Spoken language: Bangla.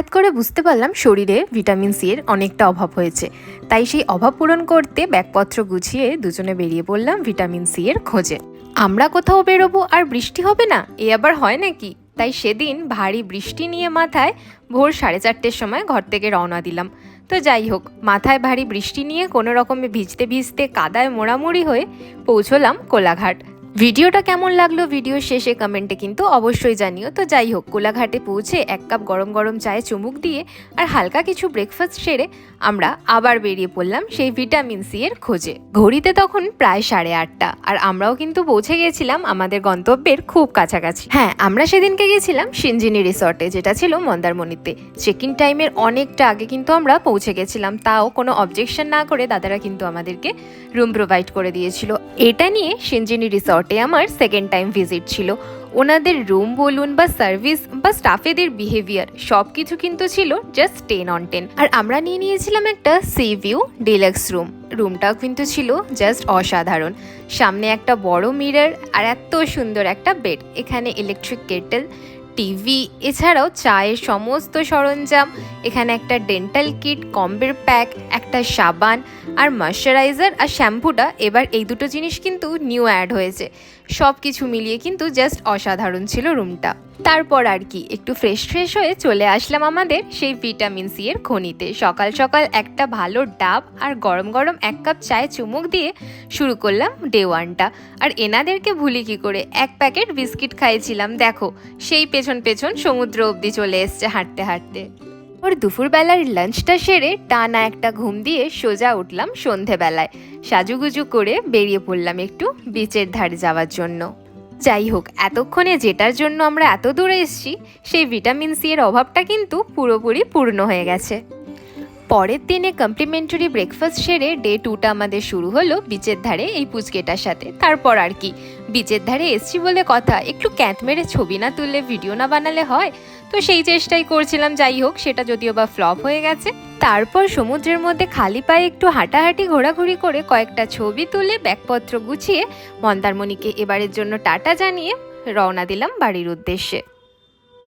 হঠাৎ করে বুঝতে পারলাম শরীরে ভিটামিন সি এর অনেকটা অভাব হয়েছে। তাই সেই অভাব পূরণ করতে ব্যাগপত্র গুছিয়ে দুজনে বেরিয়ে পড়লাম ভিটামিন সি এর খোঁজে। আমরা কোথাও বেরোবো আর বৃষ্টি হবে না? এ আবার হয় নাকি? তাই সেদিন ভারী বৃষ্টি নিয়ে মাথায় ভোর সাড়ে চারটের সময় ঘর থেকে রওনা দিলাম। তো যাই হোক, মাথায় ভারী বৃষ্টি নিয়ে কোনো রকমে ভিজতে ভিজতে কাদায় মোড়ামুড়ি হয়ে পৌঁছলাম কোলাঘাট। ভিডিওটা কেমন লাগল ভিডিও শেষে কমেন্টে কিন্তু অবশ্যই জানিও। তো যাই হোক, কোলাঘাটে পৌঁছে এক কাপ গরম গরম চায়ে চুমুক দিয়ে আর হালকা কিছু ব্রেকফাস্ট সেরে আমরা আবার বেরিয়ে পড়লাম সেই ভিটামিন সি এর খোঁজে। ঘড়িতে তখন প্রায় সাড়ে আটটা আর আমরাও কিন্তু পৌঁছে গেছিলাম আমাদের গন্তব্যের খুব কাছাকাছি। হ্যাঁ আমরা সেদিনকে গেছিলাম সিনজিনি রিসর্টে যেটা ছিল মন্দারমণিতে। চেক ইন টাইমের অনেকটা আগে কিন্তু আমরা পৌঁছে গেছিলাম, তাও কোনো অবজেকশন না করে দাদারা কিন্তু আমাদেরকে রুম প্রোভাইড করে দিয়েছিল। এটা নিয়ে সিনজিনি রিসর্টে আমার সেকেন্ড টাইম ভিজিট ছিল। ওনাদের রুম বলুন বা সার্ভিস বা স্টাফেদের বিহেভিয়ার সব কিছু কিন্তু ছিল জাস্ট টেন অন টেন আর আমরা নিয়ে নিয়েছিলাম একটা সি ভিউ ডিলাক্স রুম রুমটাও কিন্তু ছিল জাস্ট অসাধারণ। সামনে একটা বড় মিরার আর এত সুন্দর একটা বেড এখানে ইলেকট্রিক কেটেল টিভি, এছাড়াও চায়ের সমস্ত সরঞ্জাম, এখানে একটা ডেন্টাল কিট কম্বের প্যাক একটা সাবান আর ময়শ্চারাইজার আর শ্যাম্পুটা। এবার এই দুটো জিনিস কিন্তু নিউ অ্যাড হয়েছে। সব কিছু মিলিয়ে কিন্তু জাস্ট অসাধারণ ছিল রুমটা তারপর আর কি, একটু ফ্রেশ ফ্রেশ হয়ে চলে আসলাম আমাদের সেই ভিটামিন সি এর খনিতে। সকাল সকাল একটা ভালো ডাব আর গরম গরম এক কাপ চায়ে চুমুক দিয়ে শুরু করলাম ডে ওয়ানটা আর এনাদেরকে ভুলি কি করে, এক প্যাকেট বিস্কিট খাইয়েছিলাম দেখো, সেই পেছন পেছন সমুদ্র অবধি চলে এসছে হাঁটতে হাঁটতে। ওর দুপুরবেলার লাঞ্চটা সেরে টানা একটা ঘুম দিয়ে সোজা উঠলাম সন্ধেবেলায়। সাজুগুজু করে বেরিয়ে পড়লাম একটু বিচের ধারে যাওয়ার জন্য। যাই হোক, এতক্ষণে যেটার জন্য আমরা এত দূরে এসেছি, সেই ভিটামিন সি এর অভাবটা কিন্তু পুরোপুরি পূর্ণ হয়ে গেছে। পরের দিনে কমপ্লিমেন্টারি ব্রেকফাস্ট সেরে ডে টুটা আমাদের শুরু হলো বিচের ধারে এই পুচকেটার সাথে। তারপর আর কি বিচের ধারে এসছি বলে কথা, একটু ক্যাঁত মেরে ছবি না তুললে ভিডিও না বানালে হয়? তো সেই চেষ্টাই করছিলাম, যাই হোক, সেটা যদিও বা ফ্লপ হয়ে গেছে। তারপর সমুদ্রের মধ্যে খালি পায়ে একটু হাঁটাহাঁটি ঘোরাঘুরি করে কয়েকটা ছবি তুলে ব্যাগপত্র গুছিয়ে মন্দারমণিকে এবারের জন্য টাটা জানিয়ে রওনা দিলাম বাড়ির উদ্দেশ্যে।